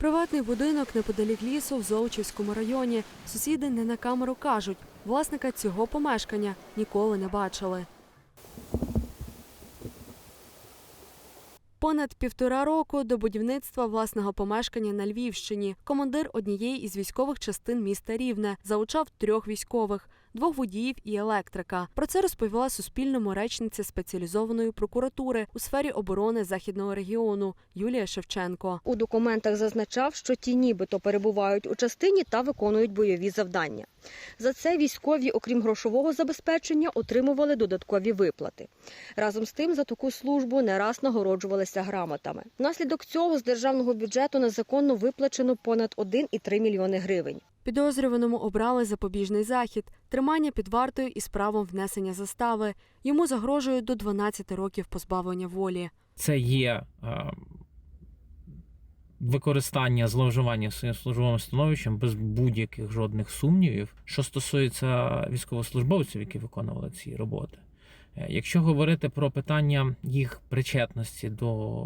Приватний будинок неподалік лісу в Золочівському районі. Сусіди не на камеру кажуть, власника цього помешкання ніколи не бачили. Понад півтора року до будівництва власного помешкання на Львівщині командир однієї із військових частин міста Рівне залучав трьох військових, двох водіїв і електрика. Про це розповіла Суспільному речниця спеціалізованої прокуратури у сфері оборони західного регіону Юлія Шевченко. У документах зазначав, що ті нібито перебувають у частині та виконують бойові завдання. За це військові, окрім грошового забезпечення, отримували додаткові виплати. Разом з тим, за таку службу не раз нагороджувалися грамотами. Внаслідок цього з державного бюджету незаконно виплачено понад 1,3 мільйони гривень. Підозрюваному обрали запобіжний захід, тримання під вартою із правом внесення застави. Йому загрожує до 12 років позбавлення волі. це є е, використання зловживання своїм службовим становищем без будь-яких жодних сумнівів, що стосується військовослужбовців, які виконували ці роботи. Е, Якщо говорити про питання їх причетності до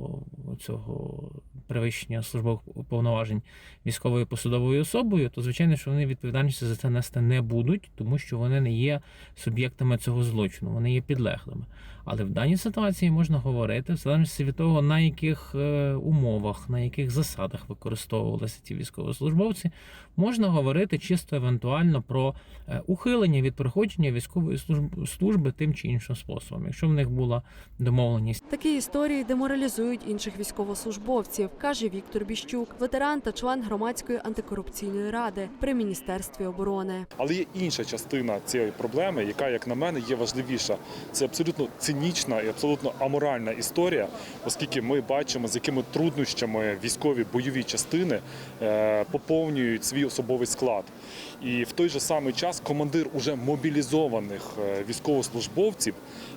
цього перевищення службових повноважень військовою посадовою особою, то звичайно, що вони відповідальності за це нести не будуть, тому що вони не є суб'єктами цього злочину, вони є підлеглими. Але в даній ситуації можна говорити в залежності від того, на яких е, умовах, на яких засадах використовувалися ці військовослужбовці, можна говорити чисто евентуально про е, ухилення від проходження військової служб- служби тим чи іншим способом. Якщо в них була домовленість Такі історії деморалізують інших військовослужбовців, каже Віктор Біщук, ветеран та член громадської антикорупційної ради при міністерстві оборони. Але є інша частина цієї проблеми, яка, як на мене, є важливіша. Це абсолютно цинічна і абсолютно аморальна історія, оскільки ми бачимо, з якими труднощами військові бойові частини е, поповнюють свій особовий склад. І в той же самий час командир уже мобілізованих е, військовослужбовців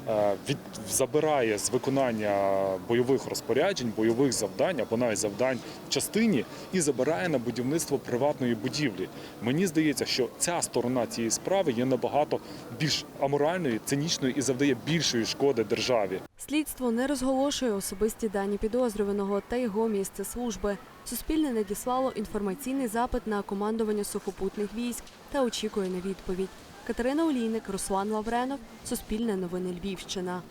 е, від, забирає з виконання бойових розпоряджень, бойових завдань або навіть завдань в частині і забирає на будівництво приватної будівлі. Мені здається, що ця сторона цієї справи є набагато більш аморальною, цинічною і завдає більшої шкоди державі. Слідство не розголошує особисті дані підозрюваного та його місце служби. Суспільне надіслало інформаційний запит на командування сухопутних військ та очікує на відповідь. Катерина Олійник, Руслан Лавренов, Суспільне новини Львівщина.